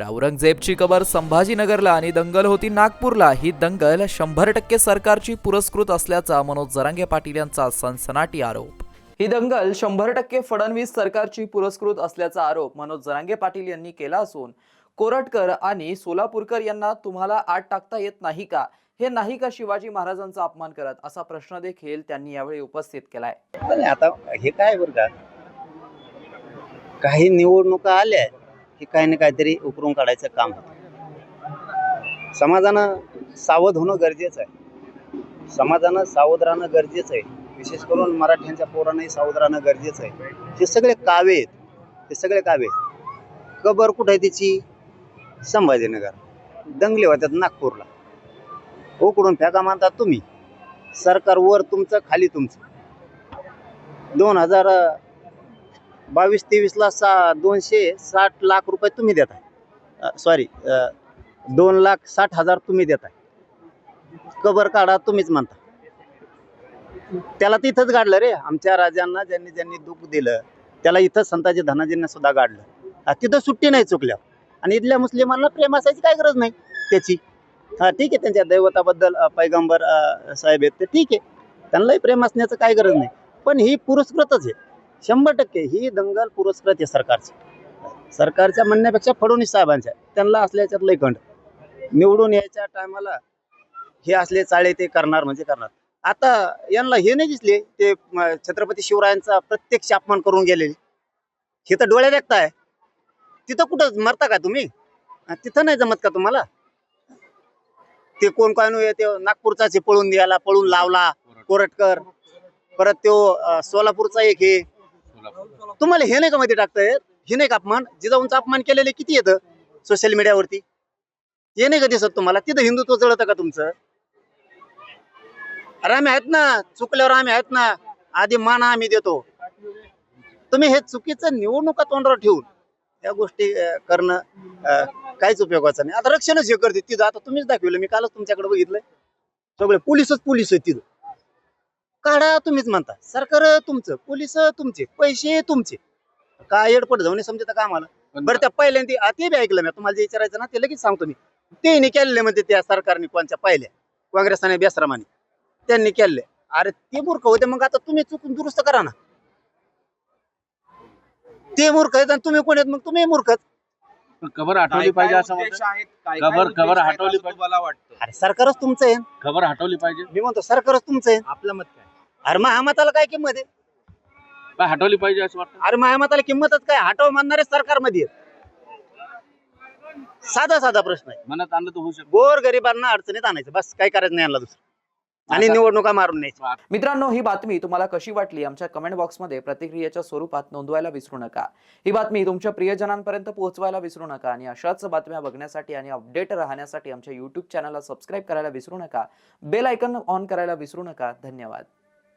तर औरंगजेबची कबर संभाजीनगरला आणि दंगल होती नागपूरला. ही दंगल शंभर टक्के सरकारची पुरस्कृत असल्याचा मनोज जरांगे पाटील यांचा सनसनाटी आरोप. ही दंगल शंभर टक्के फडणवीस सरकारची पुरस्कृत असल्याचा आरोप मनोज जरांगे पाटील यांनी केला असून कोरटकर आणि सोलापूरकर यांना तुम्हाला आत टाकता येत नाही का? हे नाही का शिवाजी महाराजांचा अपमान करत? असा प्रश्न देखील त्यांनी यावेळी उपस्थित केलाय. आता हे काय बरं का? काही निवडणुका आल्या की काही ना काहीतरी उकरून काढायचं काम होतं. समाजानं सावध होणं गरजेचं आहे. समाजानं सावध राहणं गरजेचं आहे. विशेष करून मराठ्यांच्या पोरांनाही सावध राहणं गरजेचं आहे. हे सगळे कावे आहेत. हे सगळे कावे आहेत. कबर कुठं आहे तिची? संभाजीनगर. दंगले होत्यात नागपूरला. उकडून फेका मानतात तुम्ही. सरकार वर तुमचं खाली तुमचं. दोन हजार बावीस तेवीसला सा दोनशे साठ लाख रुपये तुम्ही देत आहे सॉरी दोन लाख साठ हजार तुम्ही देत आहे कबर काढा तुम्हीच म्हणता. त्याला तिथंच गाडलं रे. आमच्या राजांना ज्यांनी ज्यांनी दुःख दिलं त्याला इथं संताजी धनाजींना सुद्धा गाडलं. तिथं सुट्टी नाही चुकल्या आणि इथल्या मुस्लिमांना प्रेम असायची काय गरज नाही त्याची. हा ठीक आहे त्यांच्या दैवताबद्दल पैगंबर साहेब आहेत ते ठीक आहे. त्यांनाही प्रेम असण्याचं काय गरज नाही. पण ही पुरस्कृतच आहे. शंभर टक्के ही दंगल पुरस्कृत आहे सरकारची. सरकारच्या म्हणण्यापेक्षा फडणवीस साहेबांच्या. त्यांना असल्याच्यात लय खंड निवडून यायच्या टायमाला हे असले चाळे ते करणार म्हणजे करणार. आता यांना हे नाही दिसले ते छत्रपती शिवरायांचा प्रत्यक्ष अपमान करून गेलेले. हे तर डोळ्या देखताय तिथं कुठं मरता का तुम्ही? तिथं नाही जमत का तुम्हाला? ते कोण काय ते नागपूरचा पळून द्यायला पळून लावला कोरटकर. परत तो सोलापूरचा एक हे तुम्हाला हे नाही का मध्ये टाकताय हे नाही का अपमान? जिजाऊंचा अपमान केलेले किती येतं? सोशल मीडियावरती हे नाही का दिसत तुम्हाला? तिथं हिंदुत्व जळतं का तुमचं? अरे आम्ही आहेत ना चुकल्यावर आम्ही आहेत ना आधी मान आम्ही देतो. तुम्ही हे चुकीचं निवडणुका तोंडावर ठेवून या गोष्टी करणं काहीच उपयोगाचं नाही. आता रक्षणच हे करते. तिथं आता तुम्हीच दाखवलं. मी कालच तुमच्याकडे बघितलंय. सगळे पोलिसच पोलीस आहेत तिथं. काढा तुम्हीच म्हणता. सरकार तुमचं पोलीस तुमचे पैसे तुमचे. काय एडपट जाऊन समजत का आम्हाला? बरं त्या पहिल्यांदा ते बी ऐकलं मी. तुम्हाला जे विचारायचं ना ते लगेच सांगतो मी. ते नाही केलेले म्हणते त्या सरकारने कोणच्या पहिल्या? काँग्रेस आणि बेसरामाने. त्यांनी केले अरे ते मूर्ख होते. मग आता तुम्ही चुकून दुरुस्त करा ना. ते मूर्ख आहेत आणि तुम्ही कोण आहेत? मग तुम्ही मूर्ख खबर हटवली पाहिजे असं खबर- खबर हटवली पाहिजे. तुम्हाला वाटतं? अरे सरकारच तुमचं आहे. खबर हटवली पाहिजे. मी म्हणतो सरकारच तुमचं आहे. आपलं मत काय? अरे महामताला काय किंमत आहे? काय हटवली पाहिजे असं वाटतं? अरे महामताला किंमतच काय? हटव म्हणणारे सरकारमध्ये आहेत. साधा साधा प्रश्न आहे. मनात आणलं तर होऊ शकतो. गोर गरिबांना अडचणीत आणायचं. बस काही करायचं नाही यांना दुसरं. आणि आता- निवडणुका मारून न्यायच्या. मित्रांनो ही बातमी तुम्हाला कशी वाटली? आमच्या कमेंट बॉक्समध्ये प्रतिक्रियेच्या स्वरूपात नोंदवायला विसरू नका. ही बातमी तुमच्या प्रियजनांपर्यंत पोहोचवायला विसरू नका आणि अशाच बातम्या बघण्यासाठी आणि अपडेट राहण्यासाठी आमच्या युट्यूब चॅनलला सबस्क्राईब करायला विसरू नका. बेल आयकन ऑन करायला विसरू नका. धन्यवाद.